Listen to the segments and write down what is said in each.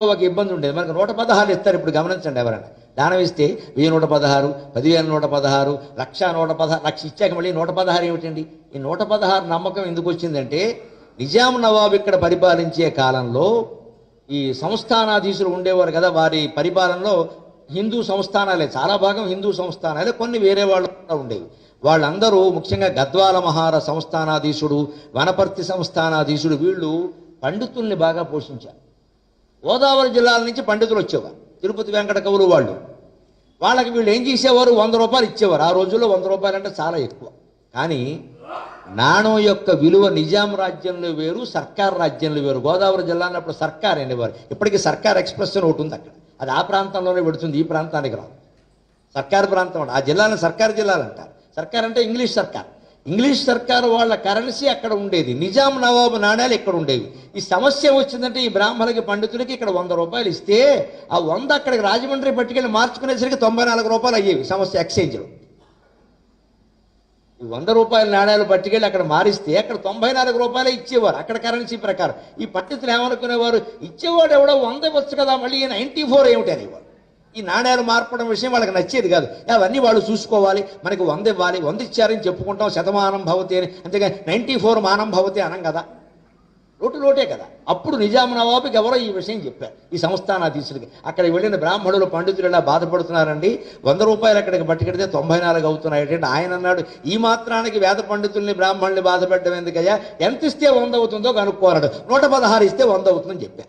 ఒక ఇబ్బంది ఉండేది. మనకు నూట పదహారు ఇస్తారు ఇప్పుడు గమనించండి ఎవరైనా. దానం ఇస్తే వెయ్యి నూట పదహారు పదివేల నూట పదహారు లక్ష నూట పదహారు లక్ష ఇచ్చాక మళ్ళీ నూట పదహారు ఏమిటండి? ఈ నూట పదహారు నమ్మకం ఎందుకు వచ్చిందంటే నిజాం నవాబు ఇక్కడ పరిపాలించే కాలంలో ఈ సంస్థానాధీశులు ఉండేవారు కదా వారి పరిపాలనలో హిందూ సంస్థానాలే చాలా భాగం హిందూ సంస్థానాలే కొన్ని వేరే వాళ్ళు కూడా ఉండేవి. వాళ్ళందరూ ముఖ్యంగా గద్వాల మహార సంస్థానాధీశుడు వనపర్తి సంస్థానాధీశుడు వీళ్ళు పండితుల్ని బాగా పోషించారు. గోదావరి జిల్లాల నుంచి పండితులు వచ్చేవారు. తిరుపతి వెంకట కవులు వాళ్ళు. వాళ్ళకి వీళ్ళు ఏం చేసేవారు? వంద రూపాయలు ఇచ్చేవారు. ఆ రోజుల్లో వంద రూపాయలు అంటే చాలా ఎక్కువ. కానీ నాణం యొక్క విలువ నిజాం రాజ్యంలో వేరు సర్కార్ రాజ్యంలో వేరు. గోదావరి జిల్లా అన్నప్పుడు సర్కార్ అనేవారు. ఇప్పటికీ సర్కార్ ఎక్స్ప్రెస్ అని ఒకటి ఉంది అక్కడ. అది ఆ ప్రాంతంలోనే పెడుతుంది ఈ ప్రాంతానికి రాదు. సర్కార్ ప్రాంతం అంట. ఆ జిల్లాను సర్కార్ జిల్లాలు అంటారు. సర్కార్ అంటే ఇంగ్లీష్ సర్కార్. ఇంగ్లీష్ సర్కార్ వాళ్ళ కరెన్సీ అక్కడ ఉండేది. నిజాం నవాబు నాణ్యాలు ఇక్కడ ఉండేవి. ఈ సమస్య వచ్చిందంటే ఈ బ్రాహ్మణులకి పండితులకి ఇక్కడ వంద రూపాయలు ఇస్తే ఆ వంద అక్కడికి రాజమండ్రి పట్టుకెళ్ళి మార్చుకునేసరికి తొంభై నాలుగు రూపాయలు అయ్యేవి సమస్య ఎక్స్చేంజ్లో. ఈ వంద రూపాయల నాణ్యాలు పట్టుకెళ్ళి అక్కడ మారిస్తే అక్కడ తొంభై నాలుగు రూపాయలే ఇచ్చేవారు. అక్కడ కరెన్సీ ప్రకారం. ఈ పండితులు ఏమనుకునేవారు? ఇచ్చేవాడు ఎవడో వంద ఇవ్వచ్చు కదా మళ్ళీ నైంటీ ఫోర్ ఏమిటి అనేవారు. ఈ నాణ్యాలు మార్పడం విషయం వాళ్ళకి నచ్చేది కాదు. అవన్నీ వాళ్ళు చూసుకోవాలి మనకి వంద ఇవ్వాలి వంద ఇచ్చారని చెప్పుకుంటాం శతమానం భవతి అని. అంతేగాని నైంటీ ఫోర్ మానం భవతి అనం కదా. లోటు లోటే కదా. అప్పుడు నిజాం నవాబుకి ఎవరో ఈ విషయం చెప్పారు. ఈ సంస్థానాధీశుడికి అక్కడ వెళ్ళిన బ్రాహ్మణులు పండితులు ఇలా బాధపడుతున్నారండి. వంద రూపాయలు అక్కడికి పట్టుకెడితే తొంభై నాలుగు అవుతున్నాయి. అంటే ఆయన అన్నాడు ఈ మాత్రానికి వేద పండితుల్ని బ్రాహ్మణుల్ని బాధపెట్టడం ఎందుకయ్యా ఎంత ఇస్తే వంద అవుతుందో కనుక్కోరాడు నూట పదహారు ఇస్తే వంద అవుతుందని చెప్పారు.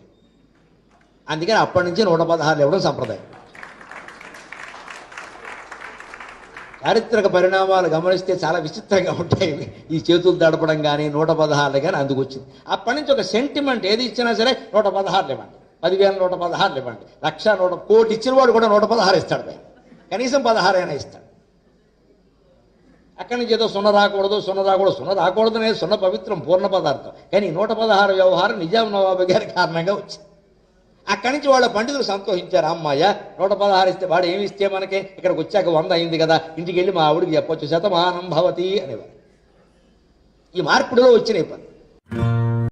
అందుకని అప్పటి నుంచి నూట పదహారులు ఇవ్వడం సంప్రదాయం. చారిత్రక పరిణామాలు గమనిస్తే చాలా విచిత్రంగా ఉంటాయి. ఈ చేతులు తడపడం కానీ నూట పదహారులు కానీ అందుకు వచ్చింది. అప్పటి నుంచి ఒక సెంటిమెంట్ ఏది ఇచ్చినా సరే నూట పదహారులు ఇవ్వండి. పదివేల నూట పదహారులు ఇవ్వండి. లక్ష నూట కోటి ఇచ్చిన వాడు కూడా నూట పదహారు ఇస్తాడు కనీసం పదహారు అయినా ఇస్తాడు. అక్కడి నుంచి ఏదో సున్న రాకూడదు సున్న రాకూడదు. సున్న రాకూడదు అనేది సున్న పవిత్రం పూర్ణ పదార్థం. కానీ నూట పదహారు వ్యవహారం నిజాం నవాబు గారి కారణంగా వచ్చింది. అక్కడి నుంచి వాళ్ళ పండితులు సంతోషించారు అమ్మాయ నూట పదహారు ఇస్తే వాడు ఏమి ఇస్తే మనకి? ఇక్కడికి వచ్చాక వంద అయింది కదా ఇంటికి వెళ్ళి మా ఆవిడకి చెప్పొచ్చు శతమానం భవతి అనేవారు. ఈ మార్పుడులో వచ్చినాయి పని